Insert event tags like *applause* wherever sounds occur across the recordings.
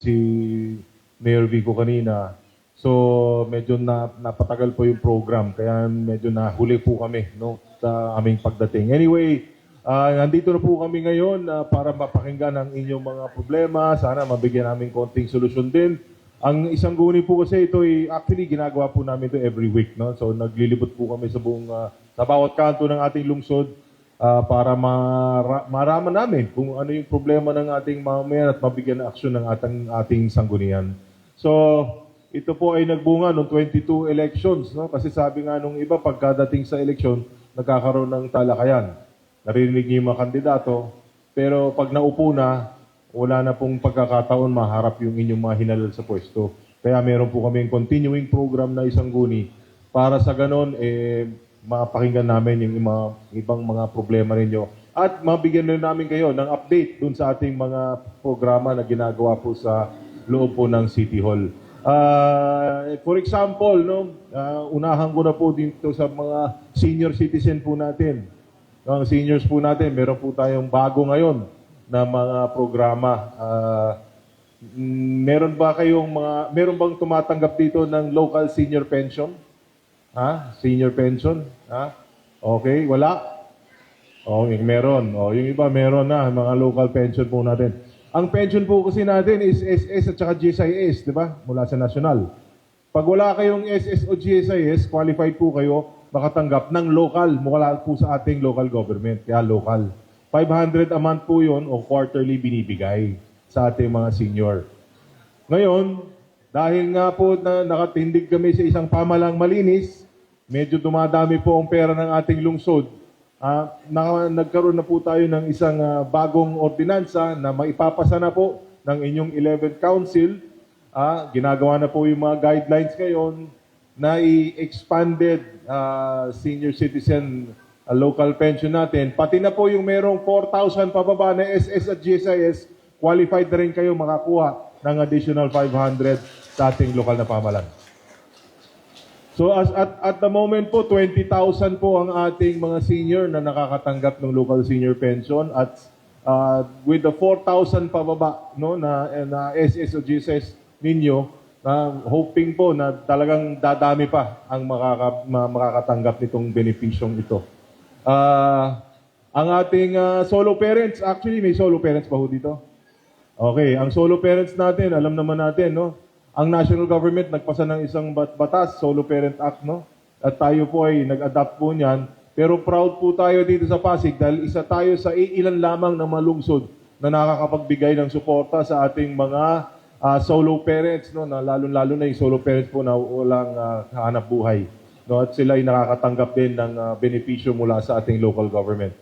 si Mayor Vico kanina. So medyo na, napatagal po yung program kaya medyo nahuli po kami no sa aming pagdating. Anyway, ah, nandito na po kami ngayon ah, para mapakinggan ang inyong mga problema. Sana mabigyan namin konting solusyon din. Ang isang guni po kasi ito ay actually ginagawa po namin ito every week no. So naglilibot po kami sa buong ah, sa bawat kanto ng ating lungsod ah, para mara- maraman namin kung ano yung problema ng ating mamamayan at mabigyan ng aksyon ng ating, ating sanggunian. So, ito po ay nagbunga noong 22 elections, no? Kasi sabi nga nung iba, pagkadating sa eleksyon, nagkakaroon ng talakayan. Narinig niyo yung mga kandidato, pero pag naupo na, wala na pong pagkakataon maharap yung inyong mga hinalal sa pwesto. Kaya meron po kami continuing program na isang guni para sa ganon, eh, mapakinggan namin yung mga, ibang mga problema ninyo. At mabigyan rin namin kayo ng update dun sa ating mga programa na ginagawa po sa loob po ng City Hall. Ah, for example, no, ah, unahan ko na po dito sa mga senior citizen po natin. Ang seniors po natin, meron po tayong bago ngayon na mga programa. Mm, meron ba kayong mga meron bang tumatanggap dito ng local senior pension? Ha? Senior pension? Ha? Okay, wala? Oh, yung meron. Oh, yung iba meron na mga local pension po natin. Ang pension po kasi natin is SS at saka GSIS, di ba? Mula sa national. Pag wala kayong SS o GSIS, qualified po kayo makatanggap ng local mula po sa ating local government, kaya local. 500 a month po yun o quarterly binibigay sa ating mga senior. Ngayon, dahil nga po na nakatindig kami sa isang pamalang malinis, medyo dumadami po ang pera ng ating lungsod. Ah, naka- nagkaroon na po tayo ng isang ah, bagong ordinansa na maipapasa na po ng inyong 11th Council. Ah, ginagawa na po yung mga guidelines ngayon na i-expanded ah, senior citizen ah, local pension natin. Pati na po yung merong 4,000 pababa na SS at GSIS, qualified na rin kayo makakuha ng additional 500 sa ating lokal na pamalan. So as, at, at the moment po, 20,000 po ang ating mga senior na nakakatanggap ng local senior pension at uh, with the 4,000 pababa no, na, na SS o ninyo, na hoping po na talagang dadami pa ang makaka, ma- makakatanggap nitong benepisyong ito. Ah, ang ating ah, solo parents, actually may solo parents pa ho dito? Okay, ang solo parents natin, alam naman natin, no? Ang national government nagpasa ng isang bat- batas, Solo Parent Act, no? At tayo po ay nag-adapt po niyan. Pero proud po tayo dito sa Pasig dahil isa tayo sa ilan lamang na malungsod na nakakapagbigay ng suporta sa ating mga ah, solo parents, no? Na lalo-lalo na yung solo parents po na walang ah, hanap buhay. No? At sila ay nakakatanggap din ng ah, benepisyo mula sa ating local government.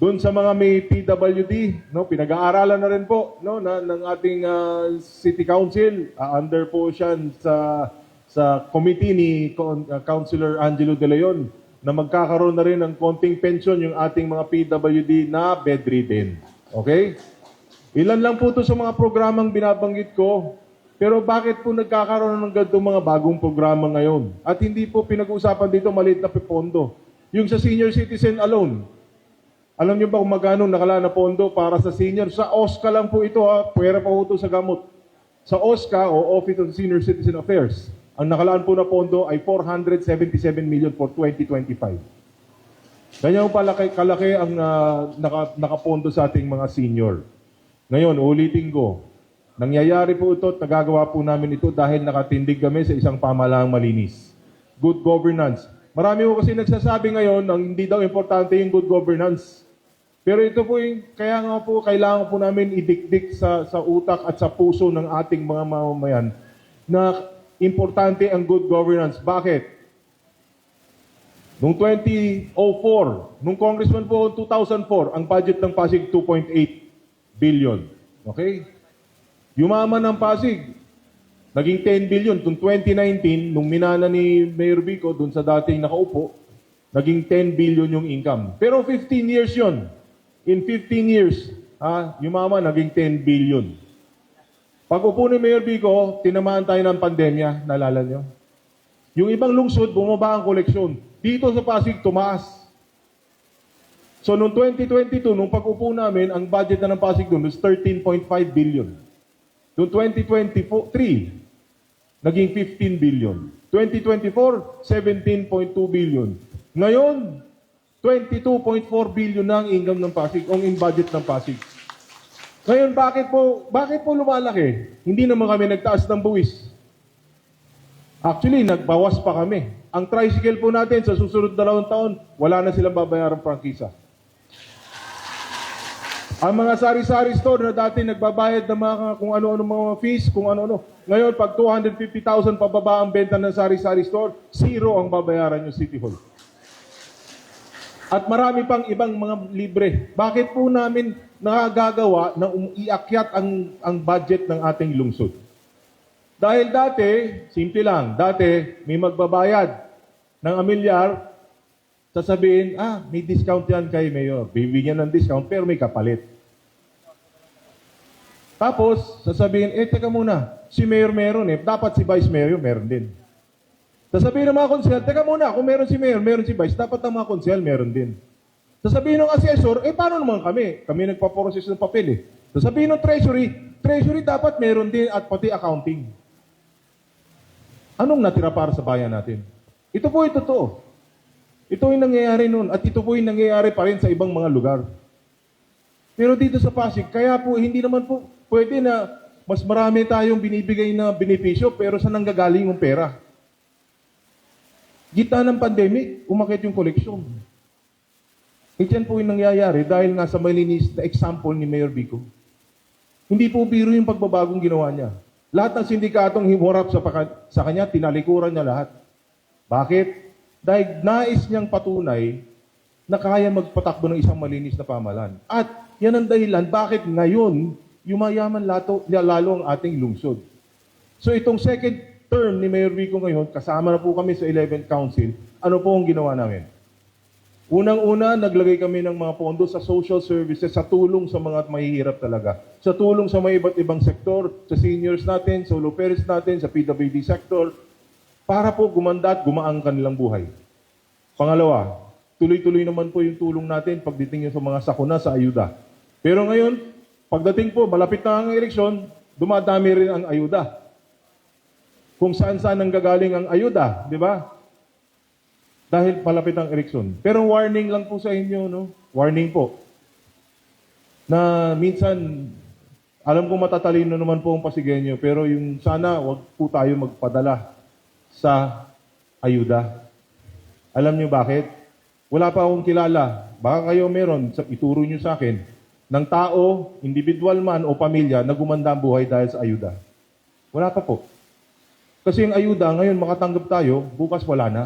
Doon sa mga may PWD, no, pinag-aaralan na rin po no na ng ating ah, City Council. Ah, under po siya sa sa committee ni ah, Councilor Angelo De Leon na magkakaroon na rin ng konting pension yung ating mga PWD na bedridden. Okay? Ilan lang po to sa mga programang binabanggit ko. Pero bakit po nagkakaroon ng ganitong mga bagong programa ngayon? At hindi po pinag-uusapan dito maliit na pondo. Yung sa senior citizen alone, alam niyo ba kung magkano nakala na pondo para sa senior? Sa OSCA lang po ito ha, pwera pa po sa gamot. Sa OSCA o Office of Senior Citizen Affairs, ang nakalaan po na pondo ay 477 million for 2025. Ganyan po palaki, kalaki ang ah, naka, nakapondo sa ating mga senior. Ngayon, ulitin ko, nangyayari po ito at nagagawa po namin ito dahil nakatindig kami sa isang pamalaang malinis. Good governance. Marami po kasi nagsasabi ngayon ang hindi daw importante yung good governance. Pero ito po yung, kaya nga po, kailangan po namin idikdik sa, sa utak at sa puso ng ating mga mamamayan na importante ang good governance. Bakit? Noong 2004, nung congressman po 2004, ang budget ng Pasig 2.8 billion. Okay? Yumaman ng Pasig, naging 10 billion. Noong 2019, nung minana ni Mayor Vico dun sa dating nakaupo, naging 10 billion yung income. Pero 15 years yon. In 15 years, ha, yumaman, naging 10 billion. Pag upo ni Mayor Vico, tinamaan tayo ng pandemya, naalala nyo? Yung ibang lungsod, bumaba ang koleksyon. Dito sa Pasig, tumaas. So, noong 2022, nung pag-upo namin, ang budget na ng Pasig doon was 13.5 billion. Noong 2023, naging 15 billion. 2024, 17.2 billion. Ngayon, 22.4 billion na ang income ng Pasig, ang in budget ng Pasig. Ngayon, bakit po, bakit po lumalaki? Hindi naman kami nagtaas ng buwis. Actually, nagbawas pa kami. Ang tricycle po natin sa susunod dalawang taon, wala na silang babayarang prangkisa. Ang mga sari-sari store na dati nagbabayad ng mga kung ano-ano mga fees, kung ano-ano. Ngayon, pag 250,000 pababa ang benta ng sari-sari store, zero ang babayaran yung City Hall. At marami pang ibang mga libre. Bakit po namin nakagagawa na um- iakyat ang, ang budget ng ating lungsod? Dahil dati, simple lang, dati may magbabayad ng amilyar, sasabihin, ah, may discount yan kay Mayor. Bibigyan ng discount pero may kapalit. Tapos, sasabihin, eh, teka muna, si Mayor meron eh, dapat si Vice Mayor meron din. Sasabihin ng mga konsel, teka muna, kung meron si Mayor, meron si Vice, dapat ang mga konsel meron din. Sasabihin ng assessor, eh paano naman kami? Kami nagpa-process ng papel eh. Sasabihin ng treasury, treasury dapat meron din at pati accounting. Anong natira para sa bayan natin? Ito po yung totoo. Ito yung nangyayari noon at ito po yung nangyayari pa rin sa ibang mga lugar. Pero dito sa Pasig, kaya po hindi naman po pwede na mas marami tayong binibigay na benepisyo pero saan nanggagaling yung pera? Gitna ng pandemic, umakit yung koleksyon. E dyan po yung nangyayari dahil nga sa malinis na example ni Mayor Bico. Hindi po biro yung pagbabagong ginawa niya. Lahat ng sindikatong himurap sa, sa kanya, tinalikuran niya lahat. Bakit? Dahil nais niyang patunay na kaya magpatakbo ng isang malinis na pamalan. At yan ang dahilan bakit ngayon yumayaman lato, lalo ang ating lungsod. So itong second term ni Mayor Vico ngayon, kasama na po kami sa 11th Council, ano po ang ginawa namin? Unang-una, naglagay kami ng mga pondo sa social services, sa tulong sa mga mahihirap talaga. Sa tulong sa mga iba't ibang sektor, sa seniors natin, sa low parents natin, sa PWD sector, para po gumanda at gumaang kanilang buhay. Pangalawa, tuloy-tuloy naman po yung tulong natin pagdating sa mga sakuna sa ayuda. Pero ngayon, pagdating po, malapit na ang eleksyon, dumadami rin ang ayuda. Kung saan-saan ang gagaling ang ayuda, di ba? Dahil malapit ang eleksyon. Pero warning lang po sa inyo, no? Warning po. Na minsan, alam ko matatalino naman po ang Pasigenyo, pero yung sana wag po tayo magpadala sa ayuda. Alam niyo bakit? Wala pa akong kilala. Baka kayo meron, ituro niyo sa akin, ng tao, individual man o pamilya, na gumanda ang buhay dahil sa ayuda. Wala pa po. Kasi yung ayuda, ngayon makatanggap tayo, bukas wala na.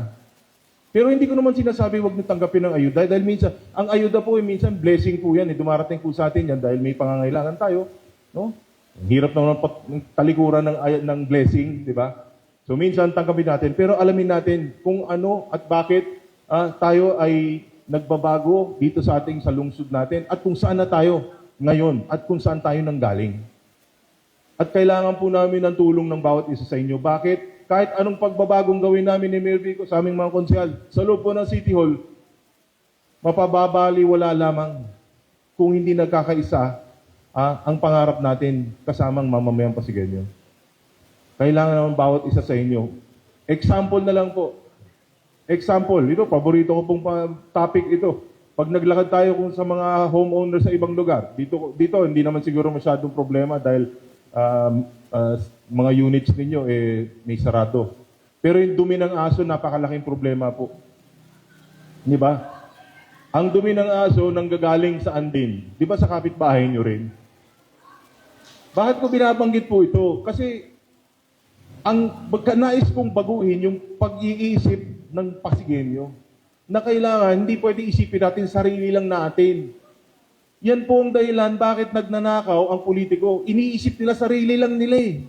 Pero hindi ko naman sinasabi wag niyo tanggapin ang ayuda dahil minsan, ang ayuda po, eh, minsan blessing po yan. Eh, dumarating po sa atin yan dahil may pangangailangan tayo. No? Ang hirap naman pat- talikuran ng, ng blessing, di ba? So minsan tanggapin natin, pero alamin natin kung ano at bakit ah, tayo ay nagbabago dito sa ating sa lungsod natin at kung saan na tayo ngayon at kung saan tayo nanggaling. At kailangan po namin ng tulong ng bawat isa sa inyo. Bakit? Kahit anong pagbabagong gawin namin ni Mayor Vico sa aming mga konsyal, sa loob po ng City Hall, mapababali wala lamang kung hindi nagkakaisa ah, ang pangarap natin kasamang mamamayang Pasigenyo. Kailangan naman bawat isa sa inyo. Example na lang po. Example, ito, paborito ko pong topic ito. Pag naglakad tayo kung sa mga homeowner sa ibang lugar, dito, dito hindi naman siguro masyadong problema dahil um, uh, mga units ninyo eh, may sarado. Pero yung dumi ng aso, napakalaking problema po. Di ba? Ang dumi ng aso nanggagaling saan din? Di ba sa kapitbahay nyo rin? Bakit ko binabanggit po ito? Kasi ang nais kong baguhin yung pag-iisip ng Pasigenyo na kailangan hindi pwede isipin natin sarili lang natin. Yan po ang dahilan bakit nagnanakaw ang politiko. Iniisip nila sarili lang nila eh.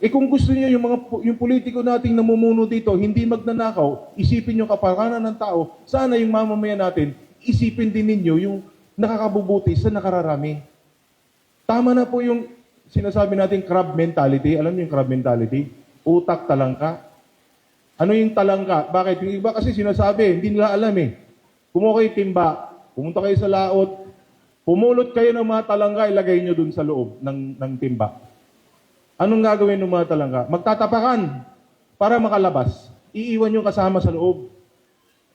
Eh kung gusto niyo yung mga yung politiko nating namumuno dito hindi magnanakaw, isipin yung kapakanan ng tao, sana yung mamamayan natin, isipin din ninyo yung nakakabubuti sa nakararami. Tama na po yung sinasabi natin crab mentality. Alam niyo yung crab mentality? Utak talangka. Ano yung talangka? Bakit? Yung iba kasi sinasabi, hindi nila alam eh. Kumuha kayo timba, pumunta kayo sa laot, pumulot kayo ng mga talangka, ilagay nyo dun sa loob ng, ng timba. Anong gagawin ng mga talangka? Magtatapakan para makalabas. Iiwan yung kasama sa loob.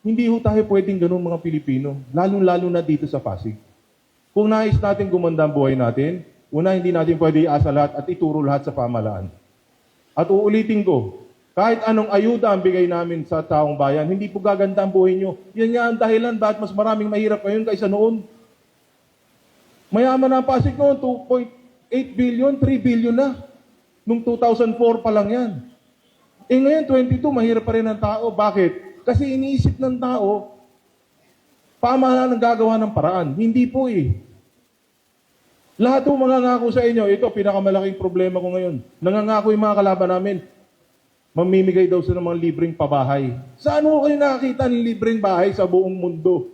Hindi ho tayo pwedeng ganun mga Pilipino, lalong-lalo na dito sa Pasig. Kung nais natin gumanda ang buhay natin, una, hindi natin pwede iasa lahat at ituro lahat sa pamalaan. At uulitin ko, kahit anong ayuda ang bigay namin sa taong bayan, hindi po gaganda ang buhay nyo. Yan nga ang dahilan bakit mas maraming mahirap ngayon kaysa noon. Mayaman na ang Pasig noon, 2.8 billion, 3 billion na. Nung 2004 pa lang yan. Eh ngayon, 22, mahirap pa rin ang tao. Bakit? Kasi iniisip ng tao, pamahalaan ang gagawa ng paraan. Hindi po eh. Lahat ng mga ngako sa inyo, ito, pinakamalaking problema ko ngayon. Nangangako yung mga kalaban namin, mamimigay daw sila ng mga libreng pabahay. Saan mo kayo nakakita ng libreng bahay sa buong mundo?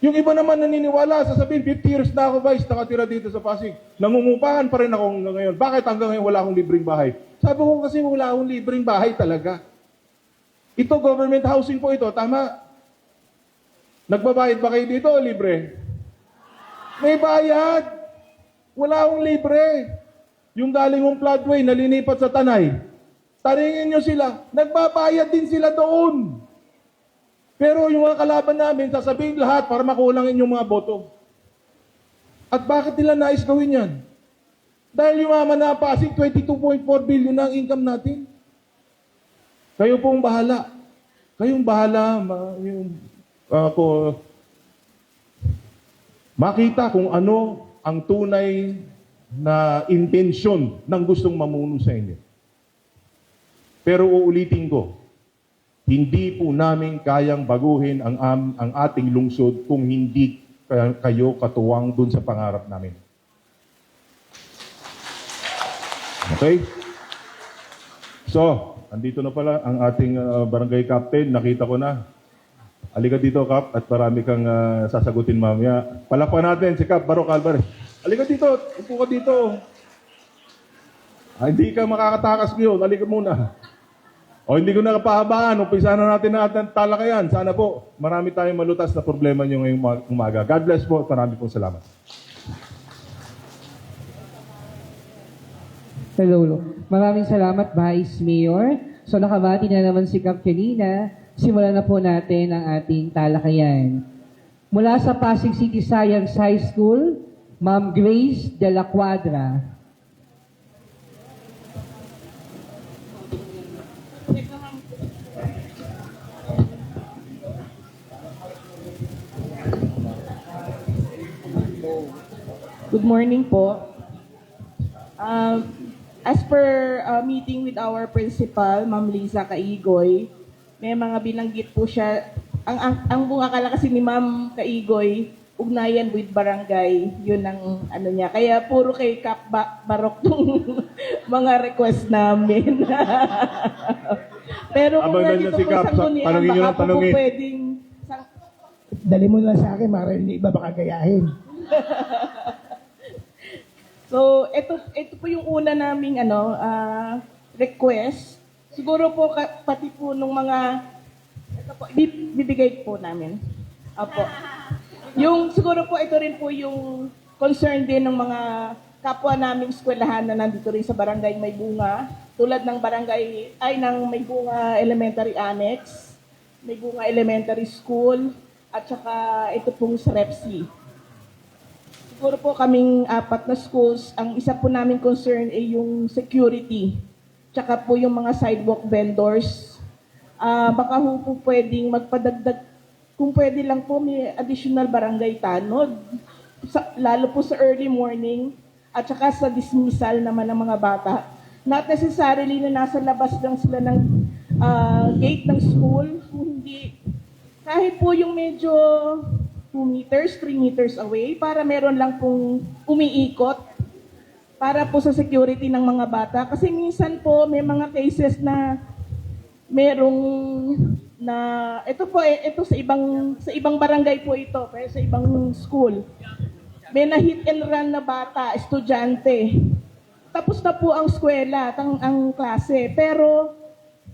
Yung iba naman naniniwala, sasabihin, 50 years na ako, Vice, nakatira dito sa Pasig. Nangungupahan pa rin ako hanggang ngayon. Bakit hanggang ngayon wala akong libreng bahay? Sabi ko kasi wala akong libreng bahay talaga. Ito, government housing po ito, tama? Nagbabayad ba kayo dito o libre? May bayad. Wala akong libre. Yung galing mong floodway, nalinipat sa tanay. Taringin nyo sila. Nagbabayad din sila doon. Pero yung mga kalaban namin, sasabihin lahat para makulang inyong mga boto. At bakit nila nais gawin yan? Dahil yung mga na Pasig, 22.4 billion ang income natin. Kayo pong bahala. Kayong bahala. Ma, yung, ako, makita kung ano ang tunay na intensyon ng gustong mamuno sa inyo. Pero uulitin ko, hindi po namin kayang baguhin ang, am- ang ating lungsod kung hindi kayo katuwang dun sa pangarap namin. Okay? So, andito na pala ang ating uh, barangay captain. Nakita ko na. Halika dito, Kap, at marami kang uh, sasagutin mamaya. Palakpan natin si Kap Barok Alvarez. Halika dito, upo ka dito. Ah, hindi ka makakatakas ngayon. Halika muna. O hindi ko na kapahabaan, umpisa na natin na ating talakayan. Sana po, marami tayong malutas na problema nyo ngayong umag- umaga. God bless po, marami pong salamat. Hello. Lo. Maraming salamat, Vice Mayor. So nakabati na naman si Cap kanina. Simulan na po natin ang ating talakayan. Mula sa Pasig City Science High School, Ma'am Grace de la Cuadra. Good morning po. Um, as per uh, meeting with our principal, Ma'am Liza Kaigoy, may mga binanggit po siya. Ang, ang, ang bunga akala kasi ni Ma'am Kaigoy, ugnayan with barangay, yun ang ano niya. Kaya puro kay Kap ba- Barok tong *laughs* mga request namin. *laughs* Pero kung Abang nandito nandiyan si po Kap, sa Gunian, tanungin niyo baka lang, po tanungin. pwedeng Dali mo na sa akin, para hindi iba baka gayahin. *laughs* So, ito ito po yung una naming ano, ah, request. Siguro po ka- pati po nung mga ito po bi- bibigay po namin. Apo. Yung siguro po ito rin po yung concern din ng mga kapwa naming eskwelahan na nandito rin sa barangay May Bunga. Tulad ng barangay ay ng May Bunga Elementary Annex, May Bunga Elementary School, at saka ito pong sa Repsi. Siguro po kaming apat na schools, ang isa po namin concern ay yung security. Tsaka po yung mga sidewalk vendors. Ah, baka ho po pwedeng magpadagdag, kung pwede lang po may additional barangay tanod. Sa, lalo po sa early morning at saka sa dismissal naman ng mga bata. Not necessarily na nasa labas lang sila ng ah, gate ng school, hindi kahit po yung medyo 2 meters, 3 meters away para meron lang pong umiikot para po sa security ng mga bata. Kasi minsan po may mga cases na merong na ito po eh, ito sa ibang sa ibang barangay po ito, pero sa ibang school. May na hit and run na bata, estudyante. Tapos na po ang eskwela, ang, ang klase. Pero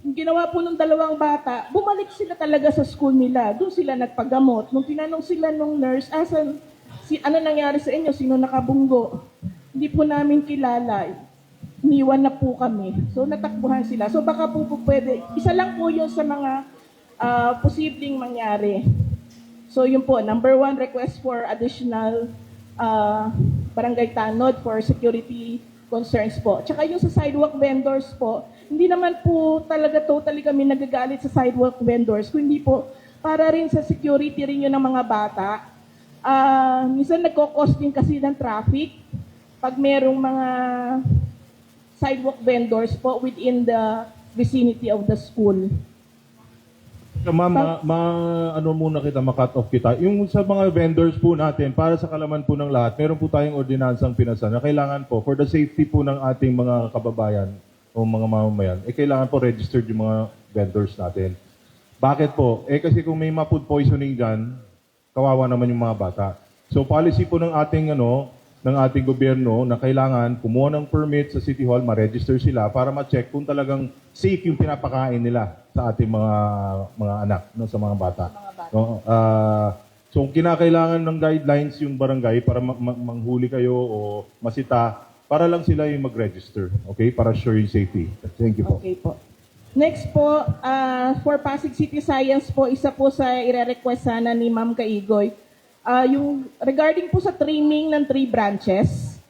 ginawa po ng dalawang bata, bumalik sila talaga sa school nila. Doon sila nagpagamot. Nung tinanong sila nung nurse, asan, si, ano nangyari sa inyo? Sino nakabunggo? Hindi po namin kilala. iniwan na po kami. So natakbuhan sila. So baka po, po pwede, isa lang po yun sa mga ah, posibleng mangyari. So yun po, number one, request for additional ah, barangay tanod for security concerns po. Tsaka yung sa sidewalk vendors po, hindi naman po talaga totally kami nagagalit sa sidewalk vendors, kundi po para rin sa security rin yun ng mga bata. Ah, minsan nagkakos din kasi ng traffic pag merong mga sidewalk vendors po within the vicinity of the school. Ma'am, ma, ma- ano muna kita, ma-cut off kita. Yung sa mga vendors po natin, para sa kalaman po ng lahat, meron po tayong ordinansang pinasa na kailangan po, for the safety po ng ating mga kababayan o mga mamamayan, eh kailangan po registered yung mga vendors natin. Bakit po? Eh kasi kung may ma-food poisoning dyan, kawawa naman yung mga bata. So policy po ng ating ano, ng ating gobyerno na kailangan kumuha ng permit sa City Hall, ma-register sila para ma-check kung talagang safe yung pinapakain nila sa ating mga mga anak, no, sa mga bata. No, ah, so kung kinakailangan ng guidelines yung barangay para ma- ma- manghuli kayo o masita, para lang sila yung mag-register, okay? Para sure yung safety. Thank you po. Okay po. Next po, ah, for Pasig City Science po, isa po sa ire-request sana ni Ma'am Kaigoy. Ah, yung regarding po sa trimming ng tree branches,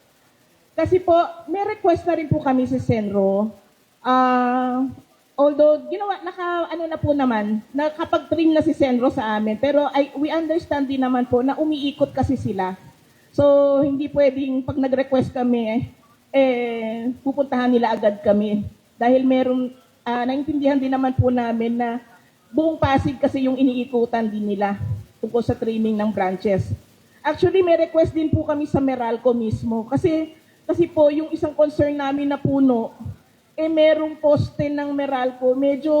kasi po, may request na rin po kami sa Senro. Ah, although, ginawa, naka, ano na po naman, nakapag-trim na si Senro sa amin, pero I, we understand din naman po na umiikot kasi sila. So, hindi pwedeng pag nag-request kami, eh, pupuntahan nila agad kami. Dahil meron, ah, naintindihan din naman po namin na buong Pasig kasi yung iniikutan din nila tungkol sa trimming ng branches. Actually, may request din po kami sa Meralco mismo. Kasi, kasi po, yung isang concern namin na puno, eh merong poste ng Meralco, medyo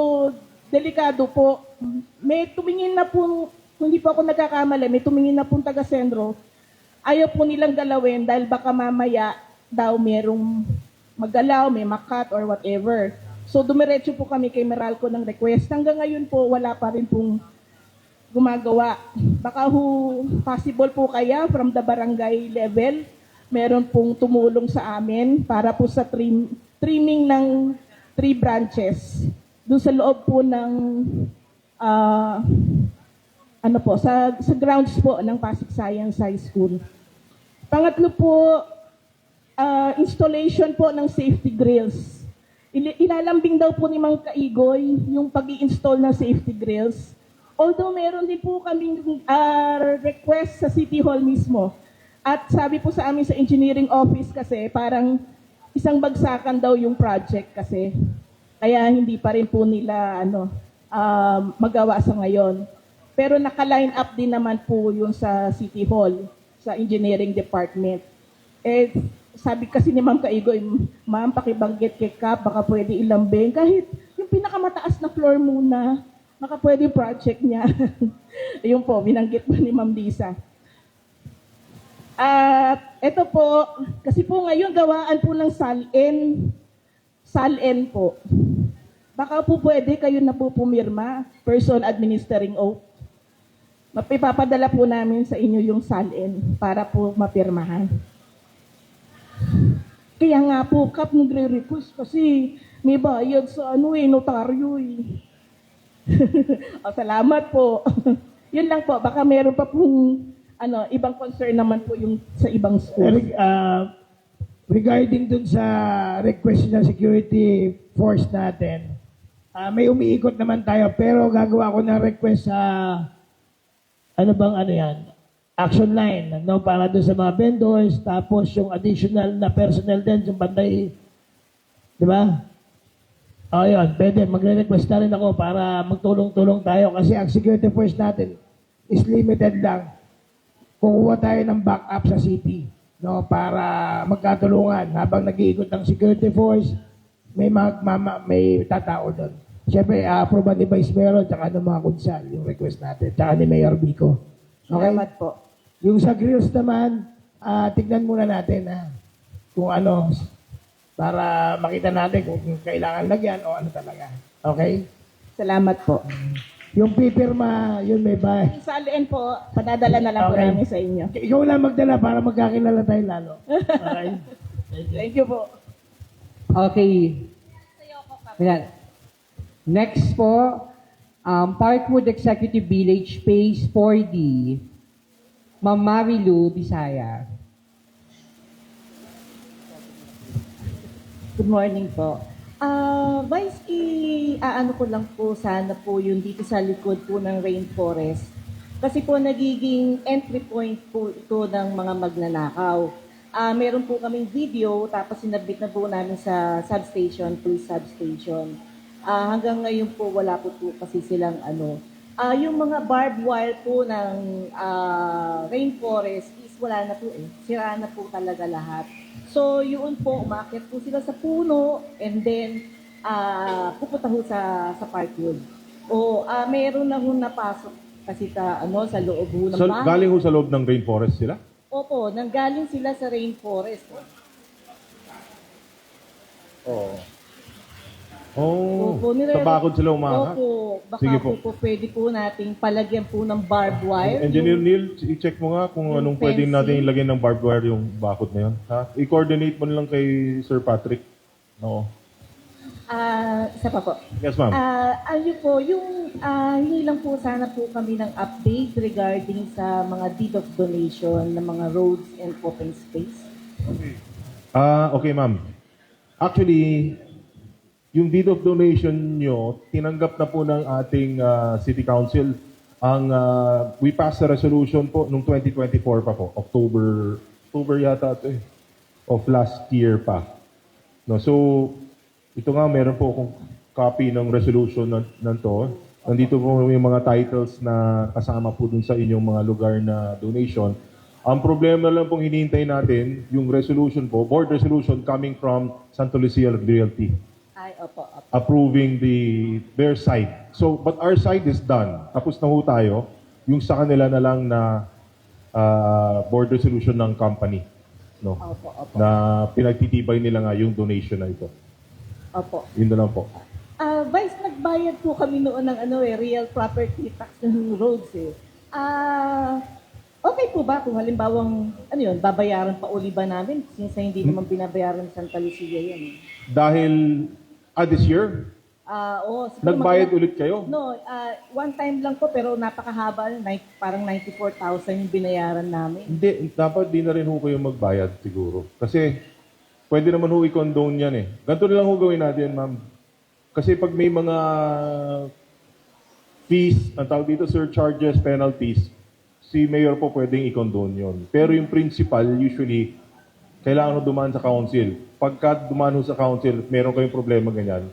delikado po. May tumingin na po, hindi po ako nagkakamali, may tumingin na po taga Sendro, ayaw po nilang galawin dahil baka mamaya daw merong magalaw, may makat or whatever. So dumiretso po kami kay Meralco ng request. Hanggang ngayon po, wala pa rin pong gumagawa. Baka ho, possible po kaya from the barangay level, meron pong tumulong sa amin para po sa trim, trimming ng tree branches doon sa loob po ng ah, ano po, sa, sa grounds po ng Pasig Science High School. Pangatlo po, ah, installation po ng safety grills. Ilalambing daw po ni Mang Kaigoy yung pag install ng safety grills. Although meron din po kaming ah, request sa City Hall mismo. At sabi po sa amin sa engineering office kasi parang isang bagsakan daw yung project kasi. Kaya hindi pa rin po nila ano, ah, magawa sa ngayon. Pero naka-line up din naman po yung sa City Hall, sa engineering department. Eh, sabi kasi ni Ma'am Kaigoy, Ma'am, pakibanggit kay Kap, baka pwede ilambing. Kahit yung pinakamataas na floor muna, baka pwede project niya. *laughs* Ayun po, binanggit po ni Ma'am Lisa. At ito po, kasi po ngayon gawaan po ng SALN, SALN po. Baka po pwede kayo na po pumirma, person administering oath. Mapipapadala po namin sa inyo yung SALN para po mapirmahan. Kaya nga po, Kap, nagre-request kasi may bayad sa ano eh, notaryo eh. *laughs* o, salamat po. *laughs* Yun lang po, baka meron pa pong ano, ibang concern naman po yung sa ibang school. Ah, regarding dun sa request ng security force natin, ah, may umiikot naman tayo pero gagawa ko ng request sa ano bang ano yan? Action line, no? Para doon sa mga vendors, tapos yung additional na personnel din, yung bantay, di ba? O yun, pwede, magre-request na rin ako para magtulong-tulong tayo kasi ang security force natin is limited lang. Kukuha tayo ng backup sa city, no? Para magkatulungan habang nag-iikot ng security force, may mag, mama, may tatao doon. Siyempre, uh, ni Vice Mayor at ng mga kunsal, yung request natin, tsaka ni Mayor Bico. Okay? Salamat po. Yung sa grills naman, ah, tignan muna natin ha, kung ano, para makita natin kung kailangan lagyan o ano talaga. Okay? Salamat po. Yung pipirma, yun may bay. Yung SALN po, padadala na lang po Okay. namin sa inyo. Ikaw lang magdala para magkakilala tayo lalo. Okay? *laughs* Thank you po. Okay. Ayan. Next po, um, Parkwood Executive Village, Phase 4D. Ma'am Marilu, Bisaya. Good morning po. Ah, Vice, i aano ko lang po sana po yung dito sa likod po ng rainforest. Kasi po nagiging entry point po ito ng mga magnanakaw. Ah, meron po kaming video tapos sinabit na po namin sa substation, police substation. Ah, hanggang ngayon po wala po po kasi silang ano. Ah, yung mga barbed wire po ng ah, rainforest is wala na po eh. Sira na po talaga lahat. So, yun po, umakit po sila sa puno and then ah pupunta ho sa, sa Parkwood. O ah meron na ho napasok kasi sa, ano, sa loob ho ng Sa, bahay. galing ho sa loob ng rainforest sila? Opo, nanggaling sila sa rainforest. Oo. Oh, Opo, nire- sa bakod sila umahat. Opo, baka Sige po. po. po pwede po nating palagyan po ng barbed wire. Engineer Yung- Neil, i-check mo nga kung anong pwedeng fencing. natin ilagay ng barbed wire yung bakod na yun. Ha? I-coordinate mo na lang kay Sir Patrick. Oo. Ah, isa pa po. Yes, ma'am. Ah, ano po, yung ah, hindi lang po sana po kami ng update regarding sa mga deed of donation ng mga roads and open space. Ah, okay, ma'am. Actually, yung deed of donation nyo, tinanggap na po ng ating ah, City Council. Ang ah, we passed a resolution po nung 2024 pa po, October October yata ito eh, of last year pa. No, so ito nga meron po akong copy ng resolution ng, ng to. Nandito po yung mga titles na kasama po dun sa inyong mga lugar na donation. Ang problema lang pong hinihintay natin, yung resolution po, board resolution coming from Santo Lucia Realty opo, opo. approving the their side. So, but our side is done. Tapos na ho tayo. Yung sa kanila na lang na ah, board resolution ng company. No? Opo, opo. Na pinagtitibay nila nga yung donation na ito. Opo. Yun na lang po. Ah, Vice, nagbayad po kami noon ng ano eh, real property tax ng roads eh. Ah, okay po ba kung halimbawang, ano yun, babayaran pa uli ba namin? Since hindi naman binabayaran ng Santa Lucia yan eh. Dahil, ah, this year, Ah, oo. siguro nagbayad mag- ulit kayo? No, ah, one time lang po pero napakahaba, nine- parang 94,000 yung binayaran namin. Hindi, dapat di na rin ho kayo magbayad siguro. Kasi, pwede naman ho i-condone yan eh. Ganito na lang ho gawin natin, ma'am. Kasi pag may mga fees, ang tawag dito, surcharges, penalties, si mayor po pwedeng i-condone yun. Pero yung principal, usually, kailangan ho dumaan sa council. Pagka dumaan ho sa council, meron kayong problema ganyan,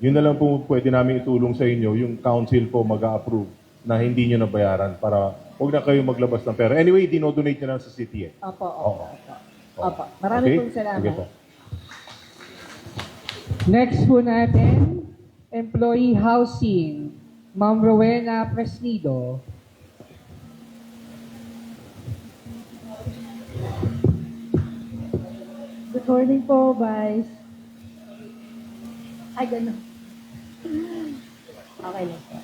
yun na lang po pwede namin itulong sa inyo, yung council po mag-approve na hindi nyo nabayaran para huwag na kayo maglabas ng pera. Anyway, dinodonate nyo lang sa city eh. Opo, opo, opo. Opo. Maraming pong salamat. Sige po. Next po natin, Employee Housing. Ma'am Rowena Presnido. Good morning po, Vice. Ay, gano'n. Okay lang po.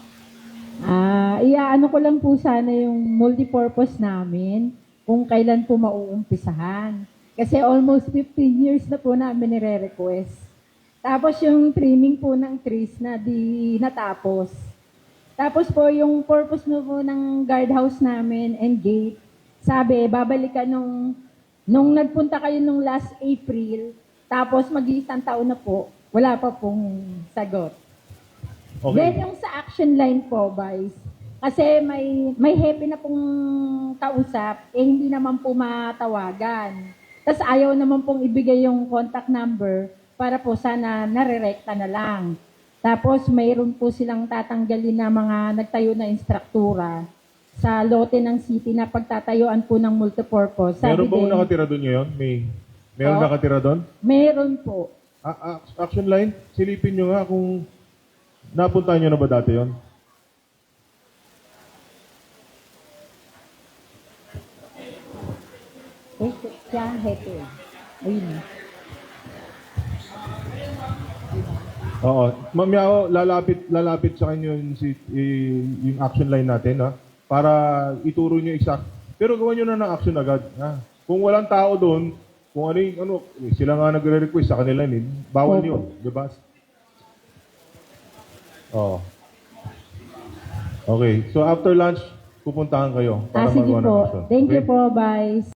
Ah, iaano ko lang po sana yung multipurpose namin kung kailan po mauumpisahan. Kasi almost 15 years na po namin nire-request. Tapos yung trimming po ng trees na di natapos. Tapos po yung purpose no po ng guardhouse namin and gate, sabi, babalikan nung, nung nagpunta kayo nung last April, tapos mag-iisang taon na po, wala pa pong sagot. Then Okay. yung sa action line po, Vice, kasi may may happy na pong kausap, eh hindi naman po matawagan. Tapos ayaw naman pong ibigay yung contact number para po sana nare-recta na lang. Tapos mayroon po silang tatanggalin na mga nagtayo na instruktura sa lote ng city na pagtatayuan po ng multipurpose. Sabi Meron ba din, nakatira doon ngayon? May, meron Po? nakatira doon? meron po. Ah, ah, action line, silipin nyo nga kung napuntahan nyo na ba dati yon? Eh, siya happy. Ayun. Oo. Ma'am Yao, lalapit, lalapit sa kanyo yung, si, eh, yung action line natin, ha? Para ituro nyo exact. Pero gawin nyo na ng action agad, ha? Kung walang tao doon, Kung ano yung, ano, sila nga nagre-request sa kanila, yun, bawal Opo. yun, di ba? Oo. Okay, so after lunch, pupuntahan kayo Ah, para sige magawa ng po. Thank you Okay? po, Vice.